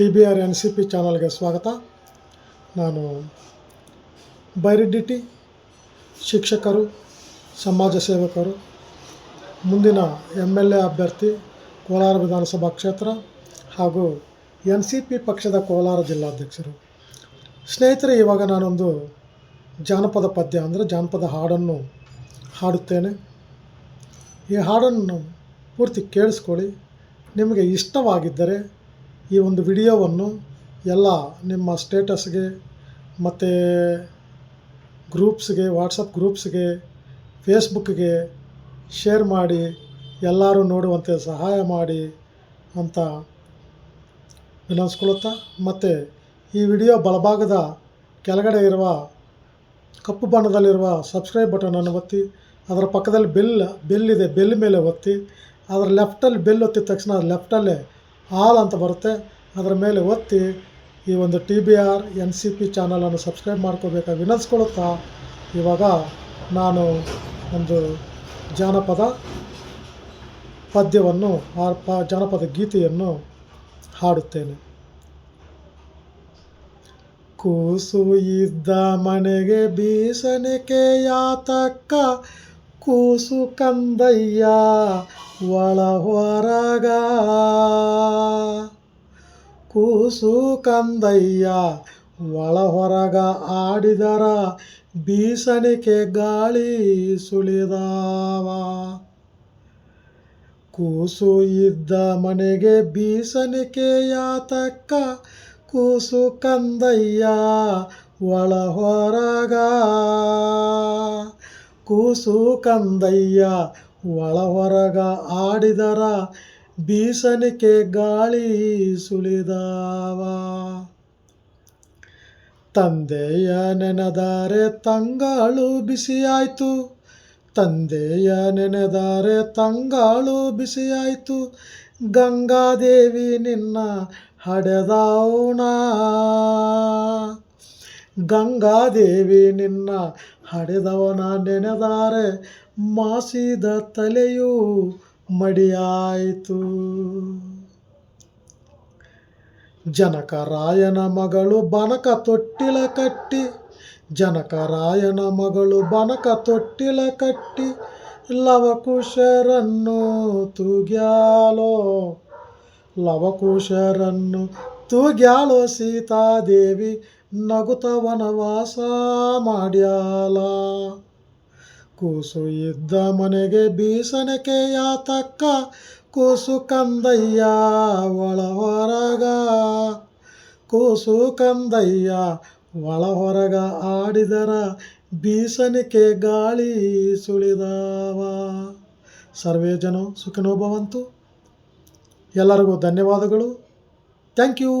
T B R N C P ಚಾನಲ್ಗೆ ಸ್ವಾಗತ. ನಾನು ಬೈರೆಡ್ಡಿಟಿ ಶಿಕ್ಷಕರು, ಸಮಾಜ ಸೇವಕರು, ಮುಂದಿನ ಎಂ ಎಲ್ ಎ ಅಭ್ಯರ್ಥಿ, ಕೋಲಾರ ವಿಧಾನಸಭಾ ಕ್ಷೇತ್ರ ಹಾಗೂ ಎನ್ ಸಿ ಪಿ ಪಕ್ಷದ ಕೋಲಾರ ಜಿಲ್ಲಾಧ್ಯಕ್ಷರು. ಸ್ನೇಹಿತರೆ, ಇವಾಗ ನಾನೊಂದು ಜಾನಪದ ಪದ್ಯ ಅಂದರೆ ಜಾನಪದ ಹಾಡನ್ನು ಹಾಡುತ್ತೇನೆ. ಈ ಹಾಡನ್ನು ಪೂರ್ತಿ ಕೇಳಿಸ್ಕೊಳ್ಳಿ. ನಿಮಗೆ ಇಷ್ಟವಾಗಿದ್ದರೆ ಈ ಒಂದು ವಿಡಿಯೋವನ್ನು ಎಲ್ಲ ನಿಮ್ಮ ಸ್ಟೇಟಸ್ಗೆ ಮತ್ತು ಗ್ರೂಪ್ಸ್ಗೆ, ವಾಟ್ಸಪ್ ಗ್ರೂಪ್ಸ್ಗೆ, ಫೇಸ್ಬುಕ್ಗೆ ಶೇರ್ ಮಾಡಿ, ಎಲ್ಲರೂ ನೋಡುವಂತೆ ಸಹಾಯ ಮಾಡಿ ಅಂತ ವಿನಂತಿಸ್ಕೊಳ್ಳುತ್ತಾ ಮತ್ತು ಈ ವಿಡಿಯೋ ಬಲಭಾಗದ ಕೆಳಗಡೆ ಇರುವ ಕಪ್ಪು ಬಣ್ಣದಲ್ಲಿರುವ ಸಬ್ಸ್ಕ್ರೈಬ್ ಬಟನನ್ನು ಒತ್ತಿ, ಅದರ ಪಕ್ಕದಲ್ಲಿ ಬೆಲ್ ಬೆಲ್ ಇದೆ, ಬೆಲ್ ಮೇಲೆ ಒತ್ತಿ, ಅದರ ಲೆಫ್ಟಲ್ಲಿ ಬೆಲ್ ಒತ್ತಿದ ತಕ್ಷಣ ಲೆಫ್ಟಲ್ಲೇ ಆಲ್ ಅಂತ ಬರುತ್ತೆ. ಅದರ ಮೇಲೆ ಒತ್ತಿ ಈ ಒಂದು T B R, N C P ಚಾನಲನ್ನು ಸಬ್ಸ್ಕ್ರೈಬ್ ಮಾಡ್ಕೋಬೇಕಾಗಿ ವಿನಂತಿಸ್ಕೊಳ್ಳುತ್ತಾ ಇವಾಗ ನಾನು ಒಂದು ಜಾನಪದ ಪದ್ಯವನ್ನು ಆ ಪ ಜಾನಪದ ಗೀತೆಯನ್ನು ಹಾಡುತ್ತೇನೆ. ಕೂಸು ಇದ್ದ ಮನೆಗೆ ಬೀಸಣಿಕೆ ಯಾತಕ್ಕ ಕೂಸು ಕಂದಯ್ಯ ಒಳ ಹೊರಗ ಕೂಸು ಕಂದಯ್ಯ ಒಳ ಹೊರಗ ಆಡಿದರ ಬೀಸಣಿಕೆ ಗಾಳಿ ಸುಳಿದಾವ. ಕೂಸು ಇದ್ದ ಮನೆಗೆ ಬೀಸಣಿಕೆ ಯಾತಕ್ಕ. ಕೂಸು ಕಂದಯ್ಯ ಒಳ ಹೊರಗ ಕೂಸು ಕಂದಯ್ಯ ಒಳ ಹೊರಗ ಆಡಿದರ ಬೀಸನಿಕೆ ಗಾಳಿ ಸುಳಿದಾವ ತಂದೆಯ ನೆನೆದಾರೆ ತಂಗಾಳು ಬಿಸಿಯಾಯ್ತು, ತಂದೆಯ ನೆನೆದಾರೆ ತಂಗಾಳು ಬಿಸಿಯಾಯ್ತು, ಗಂಗಾದೇವಿ ನಿನ್ನ ಹಡೆದವಣ. ಗಂಗಾದೇವಿ ನಿನ್ನ ಹಡೆದವನ ನೆನೆದಾರೆ, ಮಾಸಿದ ತಲೆಯು ಮಡಿಯಾಯಿತು. ಜನಕರಾಯನ ಮಗಳು ಬನಕ ತೊಟ್ಟಿಲ ಕಟ್ಟಿ, ಜನಕರಾಯನ ಮಗಳು ಬನಕ ತೊಟ್ಟಿಲ ಕಟ್ಟಿ, ಲವಕುಶರನ್ನು ತೂಗ್ಯಾಲೋ ಲವಕುಶರನ್ನು ತೂಗ್ಯಾಲೋ ಸೀತಾದೇವಿ ನಗುತ ವನವಾಸ ಮಾಡ್ಯಾಲ. ಕೂಸು ಇದ್ದ ಮನೆಗೆ ಬೀಸನಕೆ ಯಾತಕ್ಕ ಕೂಸು ಕಂದಯ್ಯ ಒಳ ಹೊರಗ ಕೂಸು ಕಂದಯ್ಯ ಒಳ ಹೊರಗ ಆಡಿದರ ಬೀಸನಿಕೆ ಗಾಳಿ ಸುಳಿದಾವ. ಸರ್ವೇ ಜನ ಸುಖನೋಭವಂತು ಎಲ್ಲರಿಗೂ ಧನ್ಯವಾದಗಳು. Thank you.